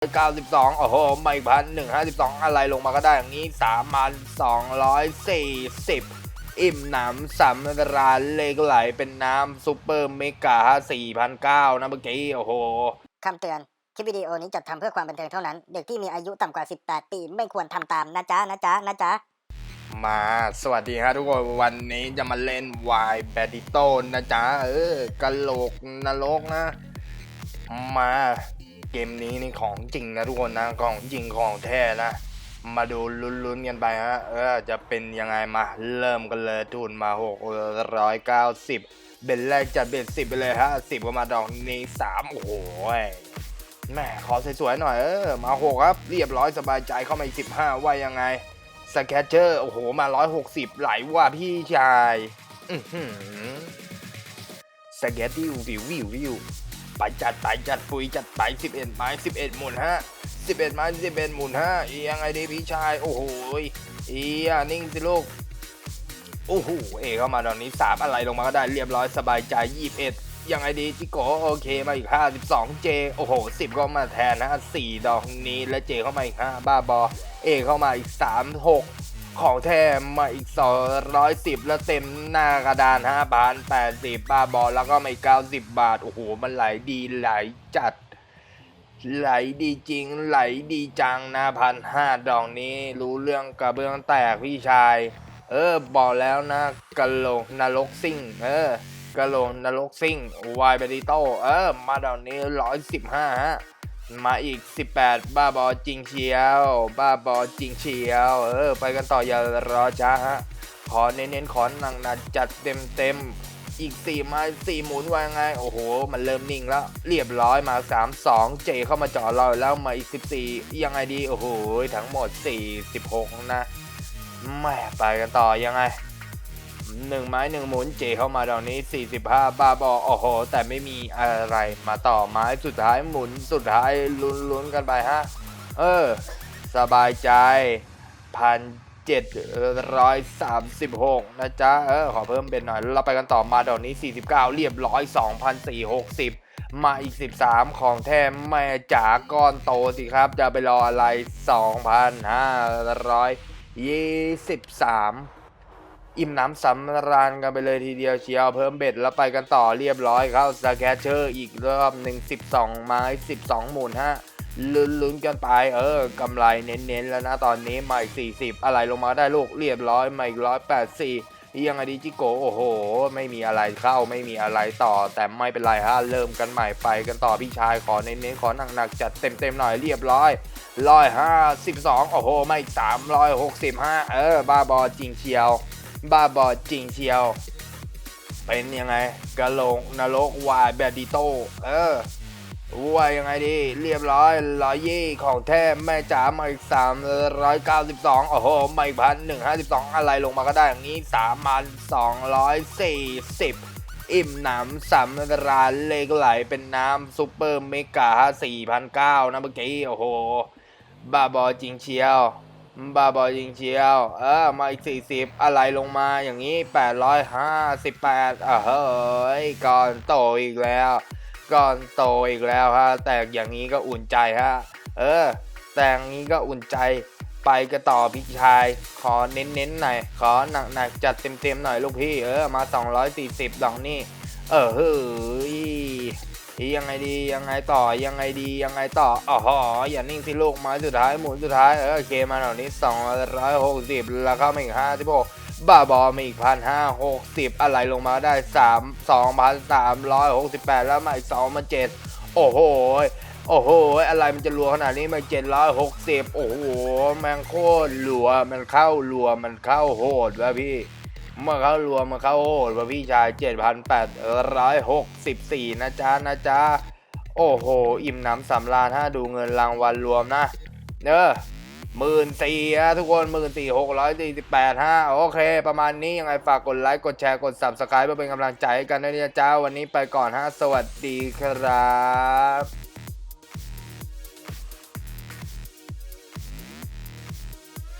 92 โอ้โหไม่พันหนึ่งห้าสิบสองอะไรลงมาก็ได้อย่างนี้สามพันสองร้อยสี่สิบอิ่มหนำสำราญเลขไหลเป็นน้ำซูเปอร์เมกาสี่พันเก้านะเมื่อกี้ โอ้โห คำเตือน คลิปวิดีโอนี้จัดทำเพื่อความบันเทิงเท่านั้น เด็กที่มีอายุต่ำกว่า 18 ปี ไม่ควรทำตามนะจ๊ะ นะจ๊ะ นะจ๊ะ มาสวัสดีฮะทุกคน วันนี้จะมาเล่นวายแบดิโตนนะจ๊ะ เออกะโหลกนรกนะ มา เกมนี้นี่ของจริงนะทุกคนนะของจริงของแท้นะ มาดูลุ้นๆกันไปฮะเออจะเป็นยังไงมาเริ่มกันเลยทุนมา690เบ็ดแรกจัดเบ็ดสิบไปเลยฮะสิบก็มาดอกนี้สามโอ้โหยแม่ขอสวยๆหน่อยเออมาหกครับ เรียบร้อยสบายใจเข้ามาอีกสิบห้าว่ายังไงสแคเชอร์โอ้โหมา 160 ไหลว่ะพี่ชายสแกตติววิววิววิว ไปจัดไปจัดปุ๋ยจัดไป11ไม้11หมุนฮะ11ไม้11หมุนฮะอียังไงดีพี่ชาย โอ้โหยอีอะนิ่งสิลูกโอ้โหเอเข้ามาดอกนี้3อะไรลงมาก็ได้เรียบร้อยสบายใจ21ยังไงดีจิโกโอเคมาอีก 52 เจ โอ้โห 10 ก็มาแทนนะ 4 ดอกนี้และเจเข้ามาอีก 5 บ้าบอ เอเข้ามาอีก 3 6 ของแถมมาอีก 210 แล้วเต็มหน้ากระดาน5บาท80บาบอลแล้วก็มาอีก90 บาท โอ้โห มันไหลดีไหลจัด ไหลดีจริง ไหลดีจังนะพันห้าดอกนี้ รู้เรื่องกระเบื้องแตกพี่ชาย เออ บอกแล้วนะกะโหลกนรกซิ่ง เออกะโหลกนรกซิ่งวายเบดิโตเออ มาดอกนี้ร้อยสิบห้าฮะ มาอีก 18 บ้าบอจริงเชียว บ้าบอจริงเชียว เออ ไปกันต่ออย่ารอช้าฮะ ขอเน้นๆ ขอหนักหนัจัดเต็มเต็มอีก 4 ไม้4หมุนว่างไง โอ้โห มันเริ่มนิ่งแล้ว เรียบร้อยมา 3 2 เจเข้ามาจ่อเราแล้วมาอีก 14 ยังไงดี โอ้โห ทั้งหมด 46 นะแม่ไปกันต่อยังไง หนึ่งไม้หนึ่งหมุนเจเข้ามาดอกนี้ 45 บาบอโอ้โห แต่ไม่มีอะไรมาต่อไม้สุดท้ายหมุนสุดท้ายลุ้นลุ้นกันไปฮะ เออ สบายใจพันเจ็ดร้อยสามสิบหกนะจ๊ะ เออ ขอเพิ่มเป็นหน่อย เราไปกันต่อมาดอกนี้ 49 เรียบร้อย 2,460 มาอีก 13 ของแท้แม่จ๋าก้อนโตสิครับ จะไปรออะไร 2,523 อิ่มน้ำสำราญกันไปเลยทีเดียวเชียวเพิ่มเบ็ดแล้วไปกันต่อเรียบร้อยเข้าสแกชเชอร์อีกรอบหนึ่ง12 ไม้ 12 หมุนฮะลุ้นลุ้นกันไปเออกำไรเน้นๆแล้วนะตอนนี้มาอีก40 อะไรลงมาได้ลูกเรียบร้อยมาอีก184ยังไงดีจิโกโอ้โห ไม่มีอะไรเข้าไม่มีอะไรต่อ แต่ไม่เป็นไรฮะเริ่มกันใหม่ไปกันต่อพี่ชายขอเน้นๆขอหนักๆจัดเต็มๆหน่อยเรียบร้อยร้อยห้าสิบสองโอ้โหไม่สามร้อยหกสิบห้าเออบ้าบอจริงเชียว บ้าบอจริงเชียว เป็นยังไงกะโหลกนรกวายแบดดิโต เออว่ายังไงดี เรียบร้อยร้อยยี่ของแท้แม่จ๋ามาอีกสามร้อยเก้าสิบสองโอ้โหไม่พันหนึ่งห้าสิบสองอะไรลงมาก็ได้อย่างนี้สามพันสองร้อยสี่สิบอิ่มหนำสำราญเลขไหลเป็นน้ำซูเปอร์เมกาสี่พันเก้านะเมื่อกี้ โอ้โห บ้าบอจริงเชียว บ้าบอจริงเชียว เออ มาอีกสี่สิบอะไรลงมาอย่างนี้แปดร้อยห้าสิบแปดอะเฮ้ย ก่อนโตอีกแล้ว ก่อนโตอีกแล้วฮะ แต่อย่างนี้ก็อุ่นใจฮะ เออ แต่อย่างนี้ก็อุ่นใจ ไปกันต่อพี่ชาย ขอเน้นๆหน่อย ขอหนักๆจัดเต็มๆหน่อยลูกพี่ เออ มา 240ดอกนี่ เออเฮ้ย ยังไงดียังไงต่อยังไงดียังไงต่ออ๋ออย่านิ่งสิลูกไม้สุดท้ายหมุนสุดท้ายเออโอเคมาเหน่อยนี้ 260แล้วก็มาอีก56บ้าบอมาอีกพันห้าหกสิบอะไรลงมาได้3 2,368แล้วมาอีก2มา7โอ้โหโอ้โห อะไรมันจะรัวขนาดนี้มา760โอ้โหแม่งโคตรรัว มันเข้ารัว มันเข้าโหดวะพี่ เมื่อเขารวมมาเข้าโหดว่าพี่ชาย 7,864 นะจ๊ะนะจ๊ะ โอ้โห อิ่มหน้ำสำราญถ้าดูเงินรางวัลรวมนะ เนอะหมื่นสี่ะทุกคนหมื่นสี่หกร้อยสี่สิบแปดฮะโอเค ประมาณนี้ยังไงฝากกดไลค์กดแชร์กด subscribe เพื่อเป็นกำลังใจให้กันด้วยนะจ๊ะวันนี้ไปก่อนฮะ สวัสดีครับ